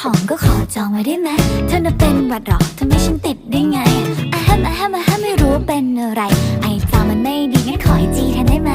ของก็ขอจองไว้ได้ไหมเธอน่ะเป็นหวัดหรอทำให้ฉันติดได้ไงอะแฮมอะแฮมอะแฮมไม่รู้เป็นอะไร ไอจามันไม่ดีงั้นขอไอจีแทนได้ไหม